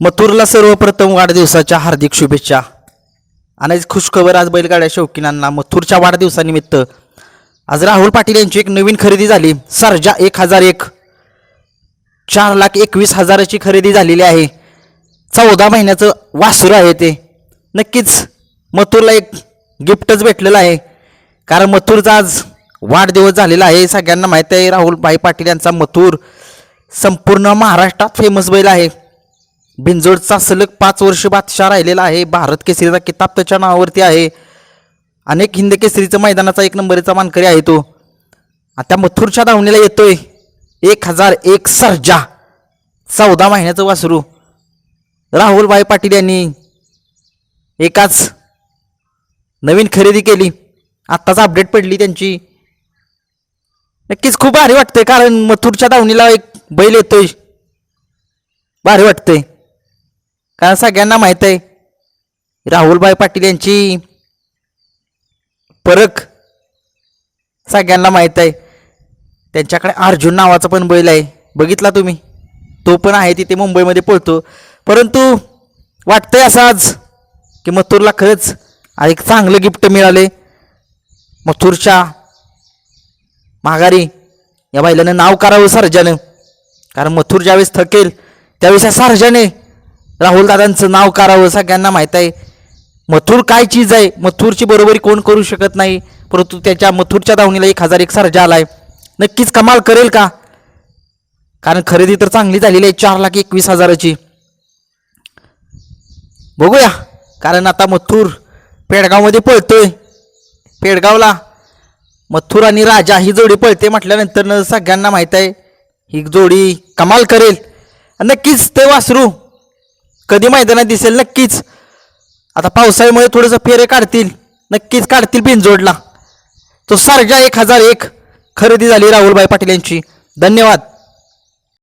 मथुरला सर्वप्रथम वाढदिवसाच्या हार्दिक शुभेच्छा. आणि खुशखबर आज बैलगाड्या शौकीनांना मथुरच्या वाढदिवसानिमित्त. आज राहुल पाटील यांची एक नवीन खरेदी झाली. सर्जा एक हजार एक. चार लाख एकवीस हजाराची खरेदी झालेली आहे. चौदा महिन्याचं वासुर आहे ते. नक्कीच मथुरला एक गिफ्टच भेटलेलं आहे. कारण मथुरचा आज वाढदिवस झालेला आहे. सगळ्यांना माहीत आहे राहुलभाई पाटील यांचा मथुर संपूर्ण महाराष्ट्रात फेमस बैल आहे. बिंजोडचा सलग पाच वर्ष बादशाह राहिलेला आहे. भारत केसरीचा किताब त्याच्या नावावरती आहे. अनेक हिंद केसरीचं मैदानाचा एक नंबरचा मानकरी आहे तो. आता मथुरच्या धावणीला येतोय. एक हजार एक सर्जा. चौदा महिन्याचं वासरू. राहुलभाई पाटील यांनी एकाच नवीन खरेदी केली. आत्ताच अपडेट पडली त्यांची. नक्कीच खूप भारी वाटतंय कारण मथुरच्या धावणीला एक बैल येतोय. भारी वाटतंय. कारण सगळ्यांना माहीत आहे राहुलभाई पाटील यांची परख सगळ्यांना माहीत आहे. त्यांच्याकडे अर्जुन नावाचा पण बैल आहे. बघितला तुम्ही? तो पण आहे तिथे मुंबईमध्ये पळतो. परंतु वाटतंय असं आज की मथुरला खरंच एक चांगलं गिफ्ट मिळाले. मथुरच्या माघारी या बैलानं नाव करावं सर्जानं. कारण मथुर ज्यावेळेस थकेल त्यावेळेस या सर्जाने राहुल दादांचं नाव करावं सगळ्यांना माहीत आहे. मथुर काय चीज आहे? मथुरची बरोबरी कोण करू शकत नाही? परंतु त्याच्या मथुरच्या दावणीला एक हजार एक सर्जा आलाय. नक्कीच कमाल करेल का? कारण खरेदी तर चांगली झालेली आहे चार लाख एकवीस हजाराची. बघूया. कारण आता मथुर पेडगावमध्ये पळतोय. पेडगावला मथुर आणि राजा ही जोडी पळते म्हटल्यानंतर सगळ्यांना माहीत आहे ही जोडी कमाल करेल. नक्कीच ते वासरू कधी मैदानात दिसेल नक्कीच. आता पावसाळ्यामुळे थोडंसं फेरे काढतील नक्कीच काढतील बिनजोडला. तो सर्जा एक हजार एक. खरेदी झाली राहुलभाई पाटील यांची. धन्यवाद.